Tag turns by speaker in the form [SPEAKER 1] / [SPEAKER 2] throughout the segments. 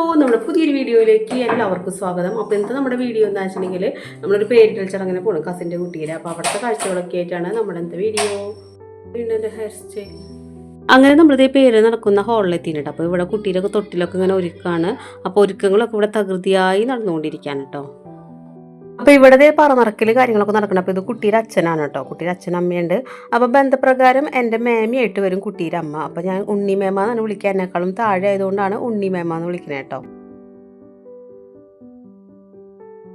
[SPEAKER 1] നമ്മുടെ പുതിയൊരു വീഡിയോയിലേക്ക് എല്ലാവർക്കും സ്വാഗതം. അപ്പോൾ ഇന്നത്തെ നമ്മുടെ വീഡിയോ എന്താ വെച്ചിട്ടുണ്ടെങ്കിൽ നമ്മളൊരു പേരിട്ടൽ ചടങ്ങിന് പോകണം കസിന്റെ കുട്ടിയിൽ അപ്പോൾ അവിടുത്തെ കാഴ്ചകളൊക്കെ ആയിട്ടാണ് നമ്മുടെ ഇന്നത്തെ വീഡിയോ. ഹെയർ സ്റ്റൈൽ അങ്ങനെ നമ്മളിതേ പേര് നടക്കുന്ന ഹോളിലെത്തിയിട്ടുണ്ട് അപ്പോൾ ഇവിടെ കുട്ടിയിലൊക്കെ തൊട്ടിലൊക്കെ ഇങ്ങനെ ഒരുക്കാണ്. അപ്പോൾ ഒരുക്കങ്ങളൊക്കെ ഇവിടെ തകൃതിയായി നടന്നുകൊണ്ടിരിക്കുകയാണ് കേട്ടോ അപ്പോൾ ഇവിടെ പറനിറക്കൽ കാര്യങ്ങളൊക്കെ നടക്കണം. അപ്പോൾ ഇത് കുട്ടിയുടെ അച്ഛനാണ് കേട്ടോ. കുട്ടിയുടെ അച്ഛൻ അമ്മയുണ്ട്. അപ്പോൾ ബന്ധപ്രകാരം എന്റെ മേമയായിട്ട് വരും കുട്ടിയുടെ അമ്മ. അപ്പോൾ ഞാൻ ഉണ്ണി മേമ എന്നാണ് വിളിക്കുക. എന്നെക്കാളും താഴെ ആയതുകൊണ്ടാണ് ഉണ്ണി മേമ എന്ന് വിളിക്കുന്നത് കേട്ടോ.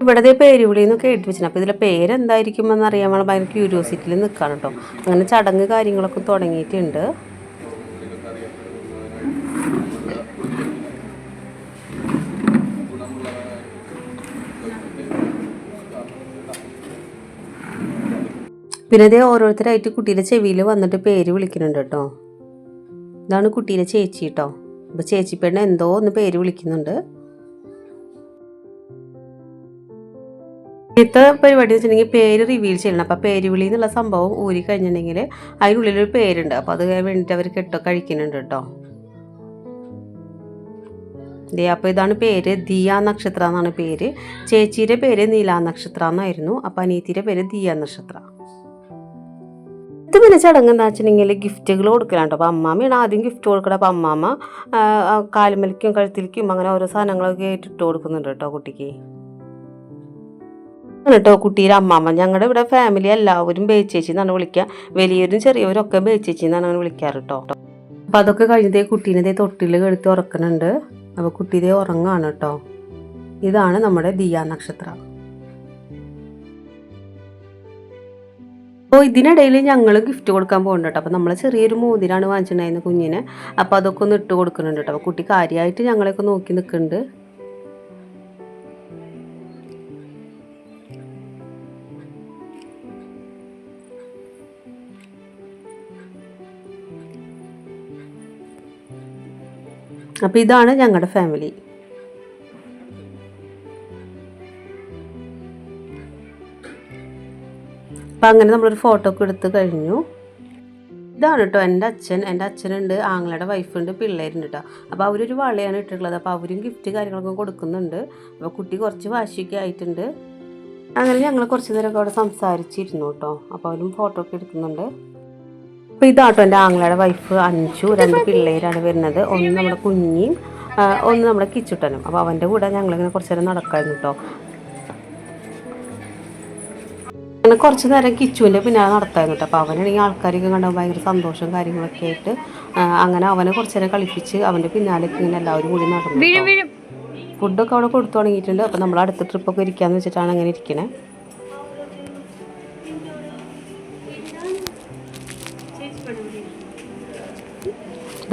[SPEAKER 1] ഇവിടത്തെ പേരുവിളി എന്ന് എഴുതി വെച്ചിട്ടുണ്ട് അപ്പോൾ ഇതിലെ പേരെന്തായിരിക്കും എന്നറിയാൻ ഭയങ്കര ക്യൂരിയോസിറ്റിയിൽ നിൽക്കുകയാണ് കേട്ടോ. അങ്ങനെ ചടങ്ങ് കാര്യങ്ങളൊക്കെ തുടങ്ങിയിട്ടുണ്ട്. പിന്നെ അതേ ഓരോരുത്തരായിട്ട് കുട്ടിയുടെ ചെവിയിൽ വന്നിട്ട് പേര് വിളിക്കുന്നുണ്ട് കേട്ടോ. ഇതാണ് കുട്ടിയുടെ ചേച്ചി കേട്ടോ. അപ്പോൾ ചേച്ചി പെണ്ണ് എന്തോ ഒന്ന് പേര് വിളിക്കുന്നുണ്ട്. ഇന്നത്തെ പരിപാടി വെച്ചിട്ടുണ്ടെങ്കിൽ പേര് റിവീൽ ചെയ്യണം. അപ്പോൾ പേര് വിളി എന്നുള്ള സംഭവം ഊരി കഴിഞ്ഞിട്ടുണ്ടെങ്കിൽ അതിനുള്ളിലൊരു പേരുണ്ട്. അപ്പോൾ അത് വേണ്ടിയിട്ട് അവർ കെട്ടോ കഴിക്കുന്നുണ്ട് കേട്ടോ. ദേ അപ്പോൾ ഇതാണ് പേര് ദിയ നക്ഷത്ര എന്നാണ് പേര്. ചേച്ചിയുടെ പേര് നീലാ നക്ഷത്ര എന്നായിരുന്നു. അപ്പോൾ അനിയത്തിയുടെ പേര് ദിയ നക്ഷത്ര. ഇത് പിന്നെ ചടങ്ങ് എന്താ വെച്ചിട്ടുണ്ടെങ്കിൽ ഗിഫ്റ്റുകൾ കൊടുക്കലാണ് അപ്പോൾ അമ്മാമ്മയാണ് ആദ്യം ഗിഫ്റ്റ് കൊടുക്കണം അപ്പോൾ അമ്മാമ്മ കാലുമലിക്കും കഴുത്തിലേക്കും അങ്ങനെ ഓരോ സാധനങ്ങളൊക്കെ ഇട്ട് കൊടുക്കുന്നുണ്ട് കേട്ടോ കുട്ടിക്ക്. കേട്ടോ കുട്ടിയുടെ അമ്മാമ്മ ഞങ്ങളുടെ ഇവിടെ ഫാമിലി എല്ലാവരും ബേച്ചേച്ചി എന്നാണ് വിളിക്കുക. വലിയവരും ചെറിയവരും ഒക്കെ ബേച്ചേച്ചി എന്നാണ് അങ്ങനെ വിളിക്കാറ് കേട്ടോ. അപ്പോൾ അതൊക്കെ കഴിഞ്ഞതേ കുട്ടീനെ തൊട്ടിൽ കെടുത്ത് ഉറക്കുന്നുണ്ട്. അപ്പോൾ കുട്ടി ഇതേ ഉറങ്ങാണ് കേട്ടോ. ഇതാണ് നമ്മുടെ ദിയ നക്ഷത്രം. അപ്പോൾ ഇതിനിടയിൽ ഞങ്ങൾ ഗിഫ്റ്റ് കൊടുക്കാൻ പോകുന്നുണ്ട് കേട്ടോ. അപ്പോൾ നമ്മൾ ചെറിയൊരു മോതിരാണ് വാങ്ങിച്ചിട്ടുണ്ടായിരുന്നത് കുഞ്ഞിന്. അപ്പോൾ അതൊക്കെ ഒന്ന് ഇട്ട് കൊടുക്കുന്നുണ്ട് കേട്ടോ. അപ്പോൾ കുട്ടി കാര്യമായിട്ട് ഞങ്ങളെയൊക്കെ നോക്കി നിൽക്കുന്നുണ്ട് അപ്പോൾ ഇതാണ് ഞങ്ങളുടെ ഫാമിലി അപ്പം അങ്ങനെ നമ്മളൊരു ഫോട്ടോ ഒക്കെ എടുത്ത് കഴിഞ്ഞു. ഇതാണ് കേട്ടോ എന്റെ അച്ഛൻ. എന്റെ അച്ഛനുണ്ട് ആങ്ങളുടെ വൈഫുണ്ട് പിള്ളേരുണ്ട് കേട്ടോ അപ്പോൾ അവരൊരു വളയാണ് ഇട്ടിട്ടുള്ളത്. അപ്പോൾ അവരും ഗിഫ്റ്റ് കാര്യങ്ങളൊക്കെ കൊടുക്കുന്നുണ്ട്. അപ്പോൾ കുട്ടി കുറച്ച് വാശിയൊക്കെ ആയിട്ടുണ്ട്. അങ്ങനെ ഞങ്ങൾ കുറച്ച് നേരമൊക്കെ അവിടെ സംസാരിച്ചിരുന്നു കേട്ടോ അപ്പോൾ അവരും ഫോട്ടോ ഒക്കെ എടുക്കുന്നുണ്ട്. അപ്പോൾ ഇതാട്ടോ എന്റെ ആങ്ങളുടെ വൈഫ് അഞ്ചു രണ്ട് പിള്ളേരാണ് വരുന്നത്. ഒന്ന് നമ്മുടെ കുഞ്ഞിയും ഒന്ന് നമ്മുടെ കിച്ചുട്ടനും. അപ്പോൾ അവന്റെ കൂടെ ഞങ്ങളിങ്ങനെ കുറച്ച് നേരം നടക്കായിരുന്നു കേട്ടോ അങ്ങനെ കുറച്ച് നേരം കിച്ചുവിന്റെ പിന്നാലെ നടത്തായിരുന്നു കേട്ടോ. അപ്പോൾ അവനാണെങ്കിൽ ആൾക്കാരൊക്കെ കണ്ട ഭയങ്കര സന്തോഷം കാര്യങ്ങളൊക്കെ ആയിട്ട് അങ്ങനെ അവനെ കുറച്ച് നേരം കളിപ്പിച്ച് അവന്റെ പിന്നാലേക്ക് ഇങ്ങനെ എല്ലാവരും കൂടി നടന്നു. ഫുഡൊക്കെ അവിടെ കൊടുത്തു തുടങ്ങിയിട്ടുണ്ട്. അപ്പോൾ നമ്മൾ അടുത്ത ട്രിപ്പൊക്കെ ഇരിക്കാന്ന് വെച്ചിട്ടാണ് അങ്ങനെ ഇരിക്കണേ.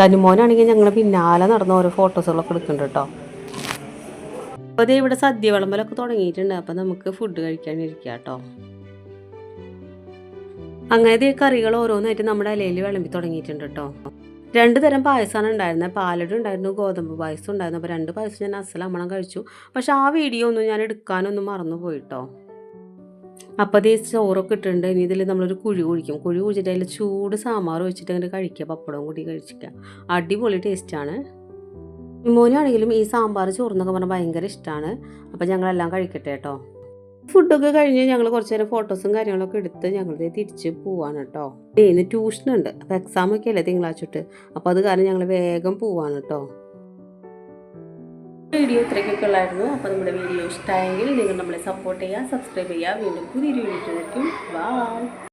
[SPEAKER 1] ധനുമോനാണെങ്കിൽ ഞങ്ങൾ പിന്നാലെ നടന്ന ഓരോ ഫോട്ടോസുകളൊക്കെ എടുക്കുന്നുണ്ട് കേട്ടോ. അപ്പോൾ ഇവിടെ സദ്യ വിളമ്പലൊക്കെ തുടങ്ങിയിട്ടുണ്ട്. അപ്പോൾ നമുക്ക് ഫുഡ് കഴിക്കാനിരിക്കാം കേട്ടോ. അങ്ങനത്തെ കറികൾ ഓരോന്നായിട്ട് നമ്മുടെ ഇലയിൽ വിളമ്പി തുടങ്ങിയിട്ടുണ്ട് കേട്ടോ രണ്ട് തരം പായസമാണ് ഉണ്ടായിരുന്നത് പാലട ഉണ്ടായിരുന്നു ഗോതമ്പ് പായസം ഉണ്ടായിരുന്നു. അപ്പോൾ രണ്ട് പായസം ഞാൻ അസലമ്മണം കഴിച്ചു. പക്ഷെ ആ വീഡിയോ ഒന്നും ഞാൻ എടുക്കാനൊന്നും മറന്നു പോയിട്ടോ അപ്പോൾ അതേ ചോറൊക്കെ ഇട്ടിട്ടുണ്ട്. ഇനി ഇതിൽ നമ്മളൊരു കുഴി കുഴിക്കും. കുഴി കുഴിച്ചിട്ട് അതിൽ ചൂട് സാമ്പാർ വെച്ചിട്ട് അങ്ങനെ കഴിക്കുക. പപ്പടവും കൂടി കഴിച്ചിക്കുക അടിപൊളി ടേസ്റ്റാണ് മോനാണെങ്കിലും ഈ സാമ്പാർ ചോറെന്നൊക്കെ പറഞ്ഞാൽ ഭയങ്കര ഇഷ്ടമാണ് അപ്പോൾ ഞങ്ങളെല്ലാം കഴിക്കട്ടെ കേട്ടോ ഫുഡൊക്കെ കഴിഞ്ഞ് ഞങ്ങൾ കുറച്ച് നേരം ഫോട്ടോസും കാര്യങ്ങളൊക്കെ എടുത്ത് ഞങ്ങൾ ദേ തിരിച്ച് പോവാണ് കേട്ടോ ഇന്ന് ട്യൂഷനുണ്ട് അപ്പോൾ എക്സാം ഒക്കെ അല്ലേ തിങ്കളാഴ്ച തൊട്ട്. അപ്പോൾ അത് കാരണം ഞങ്ങൾ വേഗം പോവാണ് കേട്ടോ വീഡിയോ ഇത്രയ്ക്കൊക്കെ ഉള്ളായിരുന്നു. അപ്പോൾ നമ്മുടെ വീഡിയോ ഇഷ്ടമായെങ്കിൽ നിങ്ങൾ നമ്മളെ സപ്പോർട്ട് ചെയ്യുക സബ്സ്ക്രൈബ് ചെയ്യുക. വീണ്ടും പുതിയൊരു വീഡിയോ ബൈ